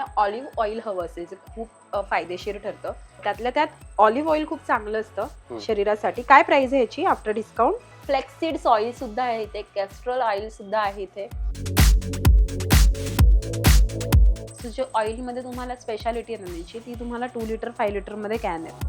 तुम्हाला olive oil हवं असेल जे खूप फायदेशीर ठरतं. त्यातल्या त्यात ऑलिव्ह ऑइल खूप चांगलं असतं. शरीरासाठी. काय प्राइस आहे याची आफ्टर डिस्काउंट फ्लेक्सिड्स ऑइल सुद्धा आहे इथे कॅस्ट्रॉल ऑइल सुद्धा आहे इथे. जे ऑइलमध्ये तुम्हाला स्पेशालिटी आहे त्याची ती तुम्हाला टू लिटर फाय लिटरमध्ये कॅन आहे.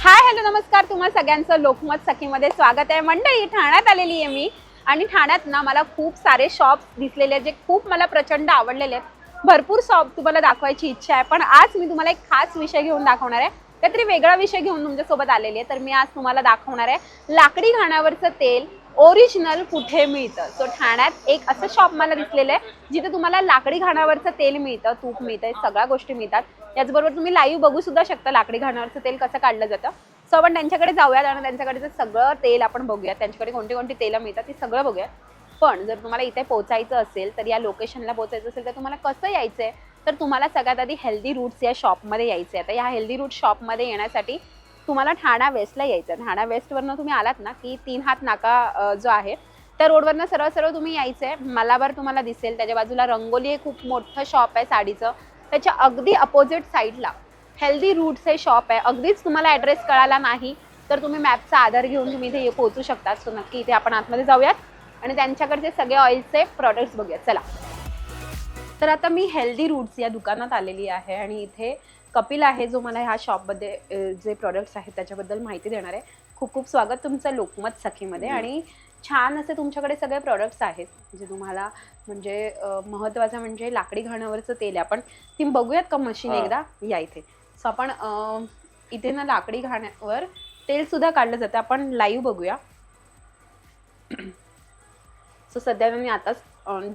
हाय हॅलो नमस्कार. तुम्हा सगळ्यांचं लोकमत सखीमध्ये स्वागत आहे. मंडळी ठाण्यात आलेली आहे मी. आणि ठाण्यात ना मला खूप सारे शॉप्स दिसलेले आहेत जे खूप मला प्रचंड आवडलेले आहेत. भरपूर शॉप तुम्हाला दाखवायची इच्छा आहे पण आज मी तुम्हाला एक खास विषय घेऊन दाखवणार आहे. काहीतरी वेगळा विषय घेऊन तुमच्यासोबत आलेली आहे तर मी आज तुम्हाला दाखवणार आहे. लाकडी घाण्यावरचं तेल ओरिजिनल कुठे मिळतं? सो ठाण्यात एक असं शॉप मला दिसलेलं आहे जिथे तुम्हाला लाकडी घाण्यावरचं तेल मिळतं तूप मिळतं सगळ्या गोष्टी मिळतात. याचबरोबर तुम्ही लाईव्ह बघू सुद्धा शकता लाकडी घाण्यावरचं तेल कसं काढलं जातं. सो आपण त्यांच्याकडे जाऊयात आणि त्यांच्याकडे सगळं तेल आपण बघूया त्यांच्याकडे कोणती कोणती तेलं मिळतात ती सगळं बघूयात. पण जर तुम्हाला इथे पोहोचायचं असेल तर या लोकेशनला पोहोचायचं असेल तर तुम्हाला कसं यायचंय? तर तुम्हाला सगळ्यात आधी हेल्दी रूट्स या शॉपमध्ये यायचं आहे आता या हेल्दी रूट शॉपमध्ये येण्यासाठी तुम्हाला ठाणा वेस्टला यायचं आहे ठाणा वेस्टवरनं तुम्ही आलात ना की तीन हात नाका जो आहे त्या रोडवरनं सरळ सरळ तुम्ही यायचं आहे मलाबार तुम्हाला दिसेल त्याच्या बाजूला रंगोली हे खूप मोठं शॉप आहे साडीचं. त्याच्या अगदी अपोजिट साईडला हेल्दी रूट्स हे शॉप आहे. अगदीच तुम्हाला ॲड्रेस कळाला नाही तर तुम्ही मॅपचा आधार घेऊन तुम्ही इथे पोहोचू शकता. सो नक्की इथे आपण आतमध्ये जाऊयात. आणि त्यांच्याकडचे सगळे ऑइलचे प्रॉडक्ट्स बघूयात. चला. तर आता मी हेल्दी रूट्स या दुकानात आलेली आहे आणि इथे कपिल आहे जो मला ह्या शॉपमध्ये जे प्रॉडक्ट्स आहेत त्याच्याबद्दल माहिती देणार आहे. खूप खूप स्वागत तुमचं लोकमत सखीमध्ये. आणि छान असे तुमच्याकडे सगळे प्रॉडक्ट्स आहेत जे तुम्हाला म्हणजे महत्त्वाचं म्हणजे लाकडी घाण्यावरचं तेल आहे. आपण ती बघूयात का मशीन. एकदा? या इथे. सो आपण इथे ना लाकडी घाण्यावर तेल सुद्धा काढलं जातं. आपण लाईव्ह बघूया. सो सध्या मी आताच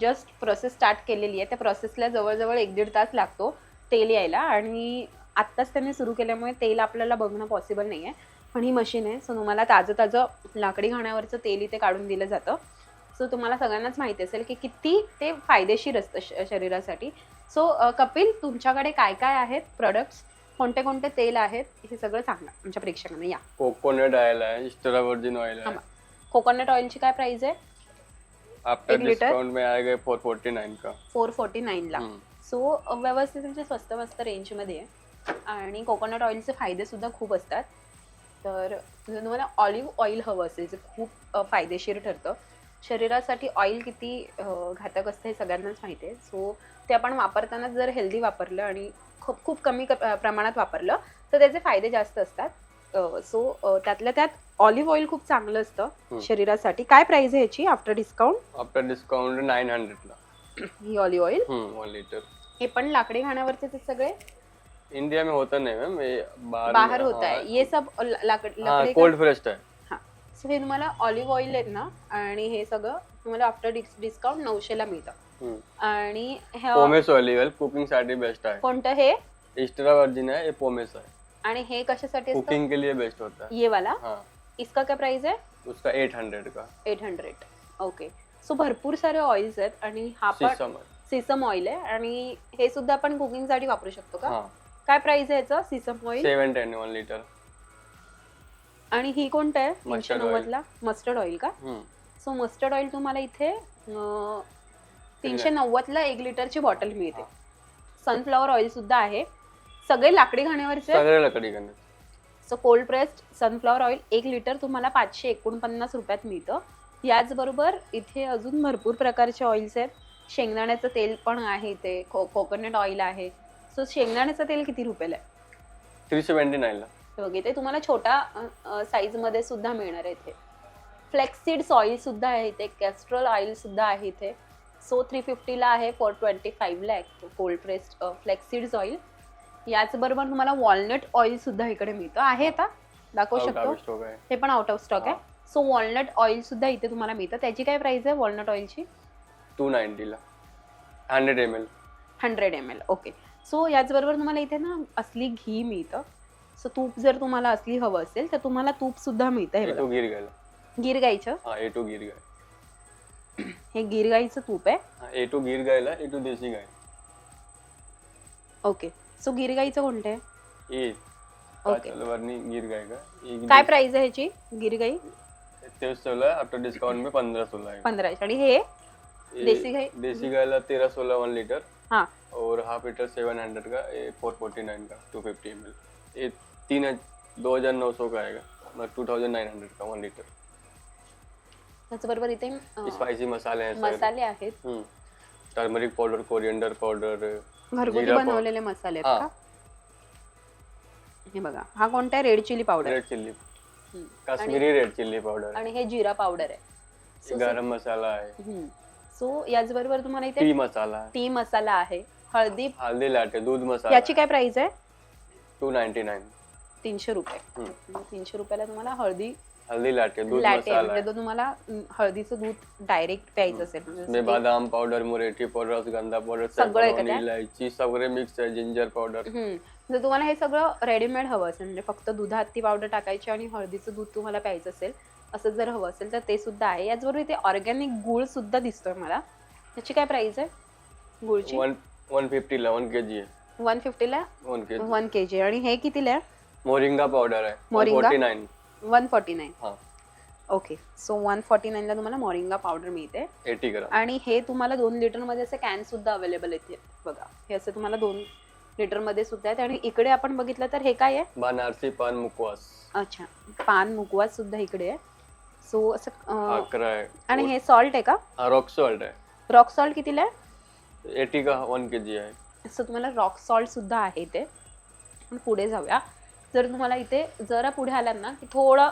जस्ट प्रोसेस स्टार्ट केलेली आहे. त्या प्रोसेसला जवळजवळ एक दीड तास लागतो तेल यायला. आणि आत्ताच त्यांनी सुरू केल्यामुळे तेल आपल्याला बघणं पॉसिबल नाही आहे पण ही मशीन आहे. सो तुम्हाला ताजं ताजं लाकडी घाण्यावरचं तेल इथे काढून दिलं जातं. सो तुम्हाला सगळ्यांनाच माहिती असेल की किती ते फायदेशीर असतं शरीरासाठी. सो कपिल तुमच्याकडे काय काय आहेत प्रोडक्ट्स कोणते कोणते तेल आहेत हे सगळं सांगा आमच्या प्रेक्षकांना. या. कोकोनट ऑयल है एक्स्ट्रा वर्जिन ऑयल है हाँ, कोकोनट ऑइलची काय प्राइस आहे? आफ्टर एक लीटर? डिस्काउंट में आएगा फोर फोर्टी नाइन का? फोर फोर्टी नाईनला हम्म. सो व्यवस्थित म्हणजे स्वस्त मस्त रेंजमध्ये आहे. आणि कोकोनट ऑइलचे फायदे सुद्धा खूप असतात. तर जर तुम्हाला ऑलिव्ह ऑइल हवं असेल जे खूप अ, फायदेशीर ठरतं. शरीरासाठी ऑइल किती घातक असतं हे सगळ्यांनाच माहिती आहे. सो ते आपण वापरताना जर हेल्दी वापरलं आणि खूप खूप कमी प्रमाणात वापरलं तर त्याचे फायदे जास्त असतात. सो त्यातल्या त्यात ऑलिव्ह ऑइल खूप चांगलं असतं. शरीरासाठी. काय प्राइस आहे याची after discount after discount nine hundred ला. ही ऑलिव्ह ऑइल वन लीटर हे पण लाकडी घाण्यावरचे ते सगळे? इंडिया में होता नहीं मैम बाहर बाहर होता है ये सब लाकड कोल्ड फ्रेस्ट है हा सो हे तुम्हाला ऑलिव्ह ऑइल आहेत ना आणि हे सगळं तुम्हाला आफ्टर डिस्काउंट नऊशेला मिळतं. आणि हे पोमेस ऑलिव ऑयल कुकिंगसाठी बेस्ट है कोणतं हे? एक्स्ट्रा वर्जिन है ये पोमेस है आणि हे कशासाठी कुकिंग के लिए बेस्ट होता. है ये वाला? हाँ. इसका क्या प्राइस है उसका एट हंड्रेड का. एट हंड्रेड ओके सो भरपूर सारे ऑइल्स आहेत आणि हा पण सिसम ऑइल आहे. आणि हे सुद्धा आपण कुकिंगसाठी वापरू शकतो का? हाँ. काय प्राइस आहे याचं? Sesame oil seven ten one litre आणि ही कोणतं आहे? तीनशे Mustard oil. नव्वदला मस्टर्ड ऑइल का? हम्म. सो मस्टर्ड ऑइल तुम्हाला इथे अं, तीनशे नव्वदला एक लिटरची बॉटल मिळते. सनफ्लॉवर ऑइल सुद्धा आहे. सगळे लाकडी घाण्यावरचे लकड़ी so cold pressed sunflower oil एक लिटर तुम्हाला पाचशे एकोणपन्नास रुपयात मिळतं. याचबरोबर इथे अजून भरपूर प्रकारचे ऑइल्स आहेत. शेंगदाण्याचं तेल पण आहे इथे. को कोकोनट ऑइल आहे. सो शेंगदाण्याचं तेल किती रुपयाला आहे? थ्री सेवेंटी नाइन ला हे बघ इथे तुम्हाला छोटा साईजमध्ये सुद्धा मिळणार आहे इथे. फ्लेक्सिड्स ऑइल सुद्धा आहे इथे. कॅस्ट्रॉल ऑइल सुद्धा आहे इथे. सो थ्री फिफ्टीला आहे फोर ट्वेंटी फाईव्हला आहे. कोल्ड प्रेस्ड फ्लेक्सिड्स ऑइल याचबरोबर तुम्हाला वॉलनट ऑइल सुद्धा इकडे मिळतं. आहे आता? दाखवू शकतो? है पण आउट ऑफ स्टॉक आहे. सो वॉलनट ऑइल सुद्धा इथे तुम्हाला मिळतं. त्याची काय प्राइस आहे वॉलनट ऑइलची टू नाइन्टी ला. Hundred M L hundred M L okay so याचबरोबर तुम्हाला इथे ना असली घी मिळतं. सो तूप जर तुम्हाला असली हवं असेल तर तुम्हाला तूप सुद्धा मिळतं हे ए बघा. गिर गया गिर गाईचं हाँ ए टू गिर गया हे गिर गाईचं तूप आहे? हाँ ए टू गिर गया ए टू देसी गाय ओके सो गिर गाईचं कोणतं आहे? ये ओके. वर्णी गिर का? काय प्राइस आहे ह्याची? गिर गाई तेईस सोलह आफ्टर डिस्काउंट में पंद्रह सोलह है पंधराशे. आणि हे? ये देसी गाय? देसी गाय ला तेरह सोलह वन लीटर हाँ. और हाफ लीटर सेवन हंड्रेड का? फोर फोर्टी नाइन का? टू फिफ्टी एम ये तीन दो हजार नौ सौ का आएगा मतलब टू थाउजेंड नाइन हंड्रेड का वन लीटर त्याचबरोबर इथे अं, स्पाइसी मसाले हैं सारे मसाले आहेत. टर्मरिक पाउडर कोरिएंडर पाउडर घरगुती जिरा बनवलेले मसाले आहेत हा. का? हे। बघा हा कोणता red chilli powder red chilli Kashmiri red chilli powder आणि हे जिरा पावडर आहे. So, गरम मसाला है सो याचबरोबर तुम्हाला इथे टी मसाला टी मसाला आहे हळदी हल्दी लाटे दूध मसाला याची काय प्राइस आहे? टू नाइन्टी नाइन तीनशे रुपये. मग तीनशे रुपयाला तुम्हाला हळदी हल्दी लाटे दूध लाटे मसाला म्हणजे तो तुम्हाला अं, हळदीचं दूध डायरेक्ट प्यायचं असेल. म्हणजे बादाम पाउडर मुरेठी पाउडर रसगंधा पाउडर सगळं आहे का सैफरॉन त्यात? इलायची सगळे मिक्स आहे जिंजर हम्म. जर तुम्हाला हे सगळं रेडीमेड हवं असेल. म्हणजे फक्त दुधात ती पावडर टाकायची आणि हळदीचं दूध तुम्हाला प्यायचं असेल असं जर हवं असेल तर ते सुद्धा आहे. याचबरोबर इथे ऑर्गॅनिक गुळ सुद्धा दिसतोय मला. त्याची काय प्राइस आहे? गुळची? वन वन फिफ्टी ला वन के जी है one फिफ्टीला one K G one K G आणि हे कितीला? आहे मोरिंगा पाउडर है moringa? Forty nine one forty nine हाँ. ओके सो वन फॉर्टी नाईनला तुम्हाला मोरिंगा पावडर मिळते. एटी ग्राम आणि हे तुम्हाला दोन लिटरमध्ये असे कॅन सुद्धा अवेलेबल आहेत बघा. हे असे तुम्हाला दोन लिटरमध्ये सुद्धा आहेत. आणि इकडे आपण बघितलं तर हे काय आहे? बनारसी पान मुकवास. अच्छा. पान मुकवास सुद्धा इकडे आहे. सो असं अं, आणि हे सॉल्ट आहे का? रॉक सॉल्ट है रॉक सॉल्ट कितीला आहे? एटी का वन के जी है सो तुम्हाला रॉक सॉल्ट सुद्धा आहे इथे पण पुढे जाऊया. जर तुम्हाला इथे जरा पुढे आलात ना की थोडं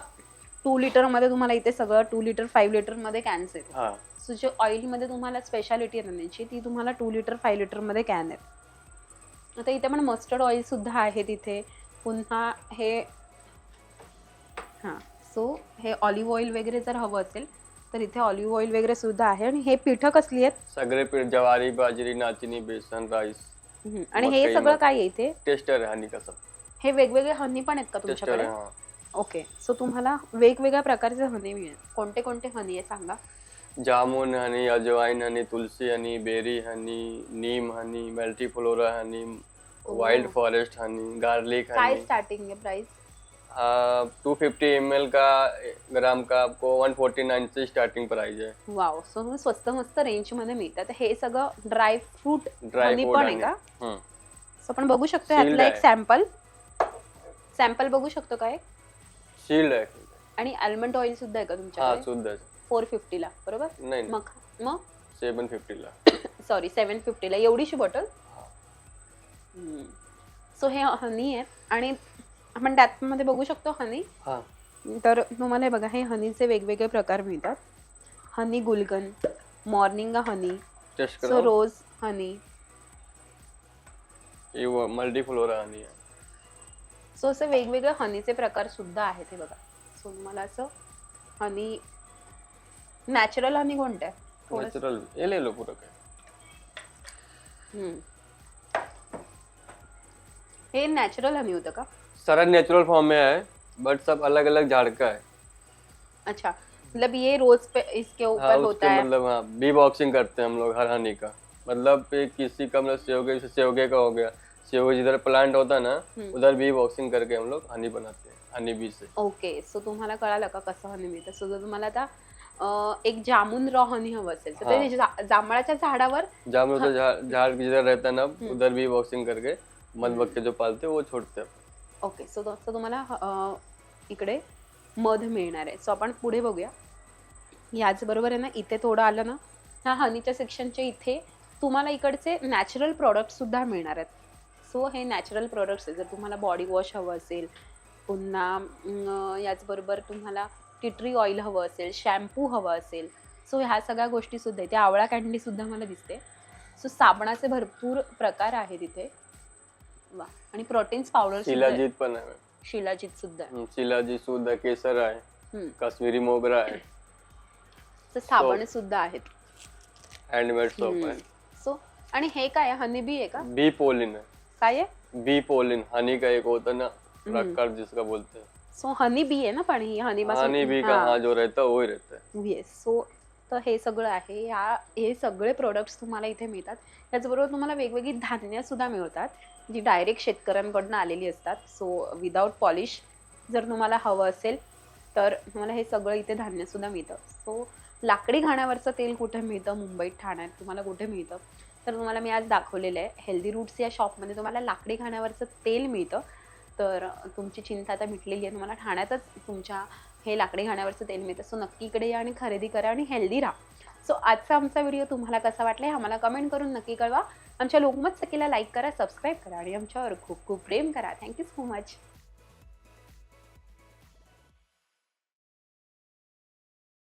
टू लिटरमध्ये तुम्हाला इथे सगळं टू लिटर फाईव्ह लिटरमध्ये कॅन्स आहेत. हाँ. सो जे ऑइलमध्ये तुम्हाला स्पेशालिटी आहे ना त्यांची ती तुम्हाला टू लिटर फाईव्ह लिटरमध्ये कॅन आहेत. आता इथे पण मस्टर्ड ऑइल सुद्धा आहे तिथे पुन्हा हे हां. सो हे ऑलिव्ह ऑइल वगैरे जर हवं असेल तर इथे ऑलिव्ह ऑइल वगैरे सुद्धा आहे. आणि हे पिठं कसली आहेत? सगळे पीठ ज्वारी बाजरी नाचणी बेसन राईस. आणि हे सगळं काय आहे इथे? टेस्टर हनी का सब हे वेगवेगळे हनी पण आहेत का टेस्टर तुमच्याकडे? ओके. सो तुम्हाला वेगवेगळ्या प्रकारचे हनी मिळेल. कोणते कोणते हनी आहे सांगा? Jamun honey ajwain honey tulsi honey berry honey neem honey multiflora honey wild forest honey garlic काय हनी. स्टार्टिंग आहे price two fifty M L का ग्राम का आपको वन फोर्टी नाइन से स्टार्टिंग प्राइस है। वाव सो तुम्ही स्वस्त मस्त रेंजमध्ये मिळतात हे सगळं ड्राय फ्रूट ड्राय पण आहे का? सो आपण बघू शकतो ह्यातला एक आहे. सॅम्पल सॅम्पल बघू शकतो काय शील्ड है आणि आल्मंड ऑइल सुद्धा आहे का हाँ तुमच्याकडे शुद्ध है फोर फिफ्टीला बरोबर? नहीं मग मग? सेवन फिफ्टी ला. सॉरी सेवन फिफ्टीला एवढीशी बॉटल. सो हे हनी आहे आणि आपण त्यामध्ये बघू शकतो हनी. हाँ. तर तुम्हाला हे बघा हे हनीचे वेगवेगळे प्रकार मिळतात. Honey gulkand morning honey taste so करो. रोज हनी मल्टीफ्लोरा हनी है सो असे वेगवेगळे हनीचे प्रकार सुद्धा आहेत हे बघा. सो तुम्हाला असं हनी नॅचरल हनी कोणतं? आहे थोडंसं- नेचुरल पूरा का हम्म. हे नॅचरल हनी होतं का? सारा नेचुरल फॉर्म में है बट सब अलग अलग झाड़ का है। अच्छा मतलब ये रोज पे इसके हाँ ऊपर होता उसके है? मतलब हाँ बी बॉक्सिंग करते हैं हम लोग हर हनी का। मतलब किसी का मतलब सेवगे सेवगे का हो गया सेवगे जिधर प्लांट होता है ना. उधर बी बॉक्सिंग करके हम लोग हनी बनाते हैं हनी बी से। ओके सो तुम्हाला कळालं का कसं हनी मिळतं? सो जर तुम्हाला आता एक जामून रॉ हनी हवं असेल तर ते हा. जांभळाच्या झाडावर उधर झाड़ जिधर रहता है ना. उधर बी बॉक्सिंग करके मधुमक्खी जो पालते हैं वो छोड़ते हैं। ओके सो तसं तुम्हाला इकडे मध मिळणार आहे. सो आपण पुढे बघूया. याचबरोबर आहे ना इथे थोडं आलं ना ह्या हनीच्या सेक्शनच्या इथे तुम्हाला इकडचे नॅचरल प्रॉडक्ट सुद्धा मिळणार आहेत. सो हे नॅचरल प्रॉडक्ट्स आहे जर तुम्हाला बॉडी वॉश हवं असेल पुन्हा याचबरोबर तुम्हाला टिटरी ऑइल हवं असेल शॅम्पू हवं असेल. सो ह्या सगळ्या गोष्टी सुद्धा इथे आवळा कॅन्डी सुद्धा मला दिसते. सो साबणाचे भरपूर प्रकार आहेत इथे. वा. आणि प्रोटीन्स पावडर शिलाजीत पण आहे. शिलाजीत सुद्धा आहे. हम्म, शिलाजीत शुद्ध है केसर आहे. हम्म. काश्मीरी मोगरा आहे. तर साबण सुद्धा आहेत. हँडमेड सोप आहे. सो आणि हे काय आहे? हनीबी आहे का? बी पोलिन है काय आहे? बी पोलिन हनी का एक होता ना? प्रकार जिसका बोलते. हैं सो हनी बी आहे ना पण? ही हनी हनी बी का हाँ. जो रहता है वही रहता है. येस सो तर हे सगळं आहे. ह्या हे सगळे प्रोडक्ट्स तुम्हाला इथे मिळतात. त्याचबरोबर तुम्हाला वेगवेगळी धान्य सुद्धा मिळतात जी डायरेक्ट शेतकऱ्यांकडून आलेली असतात. सो विदाऊट पॉलिश जर तुम्हाला हवं असेल तर तुम्हाला हे सगळं इथे धान्यसुद्धा मिळतं. सो लाकडी घाण्यावरचं तेल कुठे मिळतं? मुंबईत ठाण्यात तुम्हाला कुठे मिळतं? तर तुम्हाला मी आज दाखवलेलं आहे. हेल्दी रूट्स या शॉपमध्ये तुम्हाला लाकडी घाण्यावरचं तेल मिळतं. तर तुमची चिंता आता मिटलेली आहे तुम्हाला ठाण्यातच तुमच्या हे लाकडी घाण्यावरचं तेल मिळतं. सो नक्की इकडे या आणि खरेदी करा आणि हेल्दी राहा. सो आजचा आमचा व्हिडिओ तुम्हाला कसा वाटला हे आम्हाला कमेंट करून नक्की कळवा. आमच्या लोकमत सखीला लाईक करा सबस्क्राईब करा आणि आमच्यावर खूप खूप प्रेम करा. Thank you so much